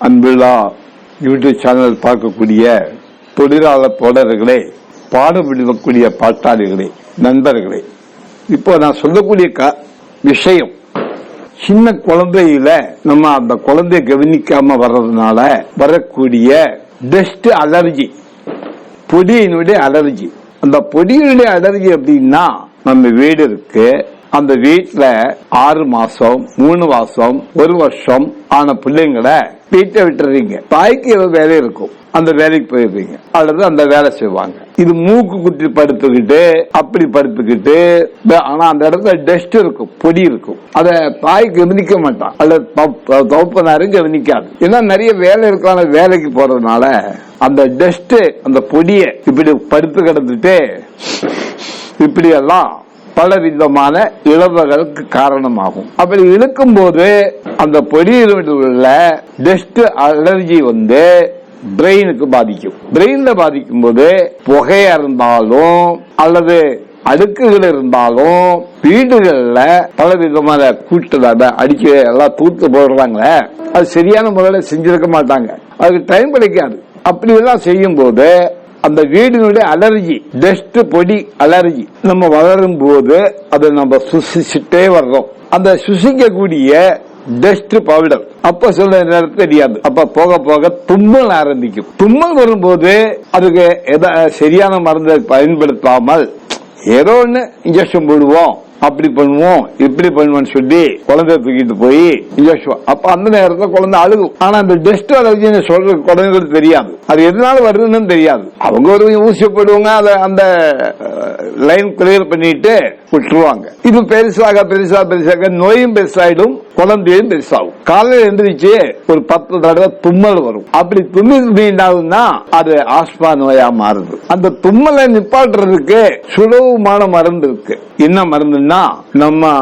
அன்புள்ளா YouTube channel பார்க்கக்கூடிய தொழிலாளர் தோழர்களே பாடம் எழுதக்கூடிய பாட்டாளிகளே நண்பர்களே இப்போ நான் சொல்லக்கூடிய க- விஷயம் சின்ன குழந்தையில நம்ம அந்த குழந்தைய கவனிக்காம வர்றதுனால வரக்கூடிய டஸ்ட் அலர்ஜி பொடியினுடைய அலர்ஜி. அந்த பொடியினுடைய அலர்ஜி அப்படின்னா நம்ம வீடு இருக்கு அந்த வீட்டுல ஆறு மாசம் மூணு மாசம் ஒரு வருஷம் ஆன பிள்ளைங்களை வீட்டை விட்டுறீங்க. தாய்க்கு ஏதோ வேலை இருக்கும். அந்த வேலைக்கு போயிருவீங்க அல்லது அந்த வேலை செய்வாங்க. இது மூக்கு குத்தி படுத்துக்கிட்டு அப்படி படுத்துக்கிட்டு ஆனா அந்த இடத்துல டஸ்ட் இருக்கும். பொடி இருக்கும். அத தாய் கவனிக்க மாட்டான். அல்லது தவப்பனாரும் கவனிக்காது. ஏன்னா நிறைய வேலை இருக்கான வேலைக்கு போறதுனால அந்த டஸ்ட் அந்த பொடியை இப்படி படுத்து கிடந்துட்டு இப்படி எல்லாம் பல விதமான இழவுகளுக்கு காரணமாகும். அப்படி இழுக்கும் போது அந்த பொடியில் உள்ள டெஸ்ட் அலர்ஜி வந்து பிரெயினுக்கு பாதிக்கும். பிரெயின்ல பாதிக்கும் போது புகையா இருந்தாலும் அல்லது அடுக்குகள் இருந்தாலும் வீடுகள்ல பல விதமான கூட்டு அடிக்க எல்லாம் தூத்து போடுறாங்களே அது சரியான முறையில செஞ்சிருக்க மாட்டாங்க. அதுக்கு டைம் கிடைக்காது. அப்படி எல்லாம் செய்யும் போது அந்த வீடினுடைய அலர்ஜி டஸ்ட் பொடி அலர்ஜி. நம்ம வளரும் போது அதை நம்ம சுசிச்சுட்டே வர்றோம். அந்த சுசிக்கக்கூடிய டஸ்ட் பவுடர். அப்ப சொல்ல நேரம் தெரியாது. அப்ப போக போக தும்மல் ஆரம்பிக்கும். தும்மல் வரும்போது அதுக்கு சரியான மருந்தை பயன்படுத்தாமல் ஏதோ ஒன்று இன்ஜெக்ஷன் போடுவோம். அப்படி பண்ணுவோம் இப்படி பண்ணுவோம்னு சொல்லி குழந்தை தூக்கிட்டு போய் இன்ஜெக்ஷன் அப்ப அந்த நேரத்துல குழந்தை அழுகும். ஆனா அந்த டெஸ்ட் அலர்ஜின்னு சொல்ற குழந்தைங்களுக்கு தெரியாது. அது எதனால வருதுன்னு தெரியாது. அவங்க ஒரு ஊசியப்படுவாங்க அதை அந்த லைன் கிளியர் பண்ணிட்டு விட்டுருவாங்க. இது பெருசாக பெருசா பெருசாக நோயும் பெருசாயிடும். குழந்தையும் பெருசாகும் காலையில எந்திரிச்சு ஒரு பத்து தடவை தும்மல் வரும். அப்படி தும்மல் என்ன அது ஆஸ்மா நோயா மாறுது. அந்த தும்மலை நிப்பாட்டுறதுக்கு சுலபமான மருந்து இருக்கு. என்ன மருந்துன்னா நம்ம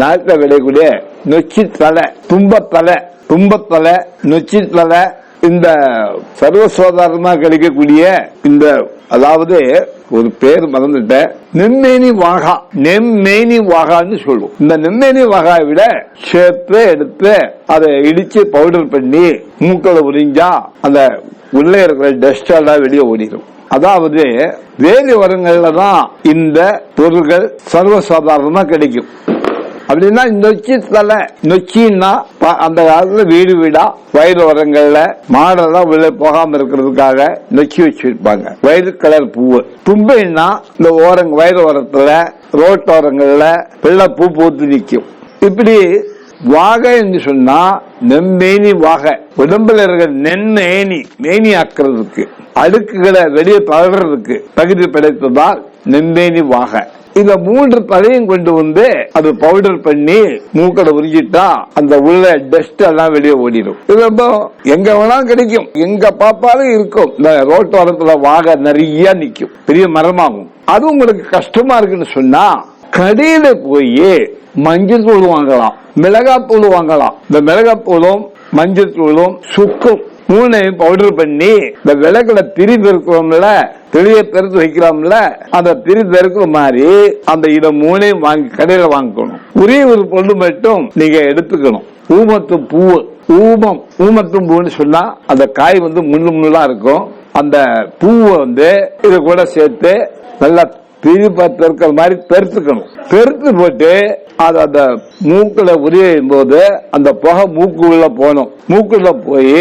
நாட்டில் விளையக்கூடிய நொச்சி தலை தும்பத்தலை தும்பத்தலை நொச்சி தலை இந்த சர்வசாதாரணமாக கிடைக்கக்கூடிய இந்த அதாவது ஒரு பேர் மறந்துட்டேன். நெம்மேனி வாகா நெம்மேனி வாகான்னு சொல்லுவோம். இந்த நெம்மேனி வாகாவை விட சேர்த்து எடுத்து அதை இடிச்சு பவுடர் பண்ணி மூக்களை உறிஞ்சா அந்த உள்ளே இருக்கிற டஸ்ட் எல்லாம் வெளியே ஓடிடும். அதாவது வேறு வரங்கள்ல தான் இந்த பொருட்கள் சர்வசாதாரணமா கிடைக்கும். அப்படின்னா நொச்சி தலை நொச்சின்னா ப- அந்த காலத்துல வீடு வீடா வயல் உரங்கள்ல மாடெல்லாம் உள்ள போகாம இருக்கிறதுக்காக நொச்சி வச்சிருப்பாங்க. வயது கலர் பூவு. தும்பைன்னா இந்த ஓரங்க வயல் ஓரத்துல ரோட்டோரங்கள்ல வெள்ளை பூ பூத்து நிற்கும். இப்படி வாகை என்று சொன்னா நெம்மேனி வாகை. உடம்புல இருக்கிற நென்மேனி மேனி ஆக்குறதுக்கு அடுக்குகளை வெளியே தளர்றதுக்கு தகுதி படைத்ததால் நெம்மேனி வாகை. இந்த மூன்று பதையும் கொண்டு வந்து அது பவுடர் பண்ணி மூக்கடை உறிஞ்சிட்டா அந்த உள்ள டஸ்ட் எல்லாம் வெளியே ஓடிடும் இது ரொம்ப எங்க வேணாலும் கிடைக்கும். எங்க பாப்பாலும் இருக்கும். இந்த ரோட்டோரத்துல வாக நிறைய நிக்கும். பெரிய மரமாகும். அது உங்களுக்கு கஷ்டமா இருக்குன்னு சொன்னா கடையில போய் மஞ்சள் தூள் வாங்கலாம். மிளகாய் தூள் வாங்கலாம். இந்த மிளகாய் தூளும் மஞ்சள் தூளும் சுக்கும் மூணையும் பவுடர் பண்ணி இந்த விளக்குல திரி பெருக்கிறோம்ல தெளிய பெருத்து வைக்கிறோம்ல அந்த திரி பெருக்கிற மாதிரி அந்த இதை மூணையும் வாங்கி கடையில வாங்கிக்கணும் ஒரே ஒரு பொண்ணு மட்டும் நீங்க எடுத்துக்கணும். ஊமத்து பூவு. ஊமம் ஊமத்தும் பூன்னு சொன்னா அந்த காய் வந்து முள்ளு முள்ளா இருக்கும். அந்த பூவை வந்து இது கூட சேர்த்து நல்லா திரி பெருக்கிற மாதிரி பெருத்துக்கணும். பெருத்து போட்டு அது அந்த மூக்குல உரியும் போது அந்த புகை மூக்குள்ள போகணும். மூக்குள்ள போய்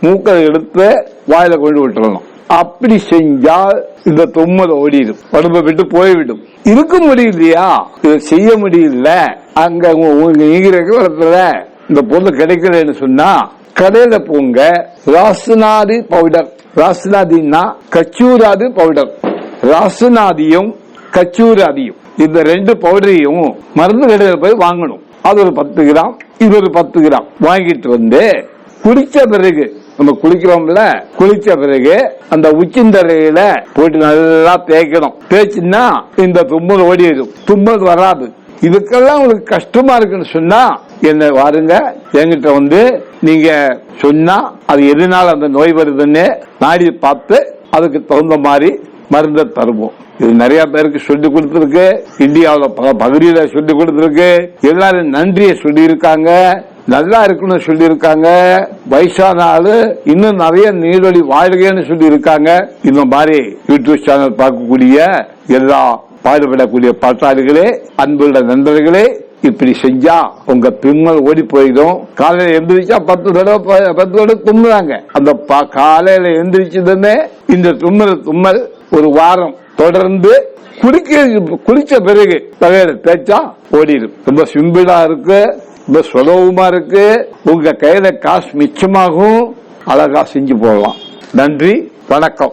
மூக்கை எடுத்து வாயில கொண்டு விட்டுறணும். அப்படி செஞ்சால் இந்த தும்மல் ஓடிடும். உடம்ப விட்டு போய்விடும். இருக்க முடியலையா? இதை செய்ய முடியல. அங்க உங்க- நீங்க இருக்கிற இடத்துல இந்த பொருள் கிடைக்கலன்னு சொன்னா கடையில போங்க. ராசுநாதி பவுடர். ராசுநாதினா கச்சூராதி பவுடர். ராசுநாதியும் கச்சூராதியும். இந்த ரெண்டு பவுடரையும் மருந்து கடையில் போய் வாங்கணும். அது ஒரு பத்து கிராம் இது ஒரு பத்து கிராம். வாங்கிட்டு வந்து குடிச்ச பிறகு நம்ம குளிக்கிறோம்ல குளிச்ச பிறகு அந்த உச்சிந்தரையில போயிட்டு நல்லா தேய்க்கணும். தேய்ச்சுன்னா இந்த தும்மல் ஓடிடும். தும்மல் வராது. இதுக்கெல்லாம் உங்களுக்கு கஷ்டமா இருக்குன்னு சொன்னா என்ன வாருங்க. என்கிட்ட வந்து நீங்க சொன்னா அது எதனால அந்த நோய் வருதுன்னு நாடி பார்த்து அதுக்கு தகுந்த மாதிரி மருந்தை தருவோம். இது நிறைய பேருக்கு சொல்லி கொடுத்துருக்கு. இந்தியாவில் பல பகுதியில சொல்லி கொடுத்துருக்கு. எல்லாரும் நன்றியை சொல்லி இருக்காங்க நல்லா இருக்குன்னு சொல்லியிருக்காங்க. வயசான ஆளு இன்னும் நிறைய நீடொழி வாழ்கைன்னு சொல்லி இருக்காங்க இந்த மாதிரி யூடியூப் சேனல் பார்க்கக்கூடிய எல்லா பாடுபடக்கூடிய பாட்டாளிகளே அன்புள்ள நண்பர்களே இப்படி செஞ்சா உங்க தும்மல் ஓடி போயிடும். காலையில எந்திரிச்சா பத்து தடவை ப- பத்து தடவை தும்முறாங்க. அந்த காலையில எந்திரிச்சதுமே இந்த தும்மல் தும்மல் ஒரு வாரம் தொடர்ந்து குளிக்க குளிச்ச பிறகு தகையில தேய்ச்சா ஓடிடும். ரொம்ப சிம்பிளா இருக்கு. ரொம்ப சுலபமா இருக்கு. உங்க கையில காசு மிச்சமாகும். அழகா செஞ்சு போடலாம். நன்றி. வணக்கம்.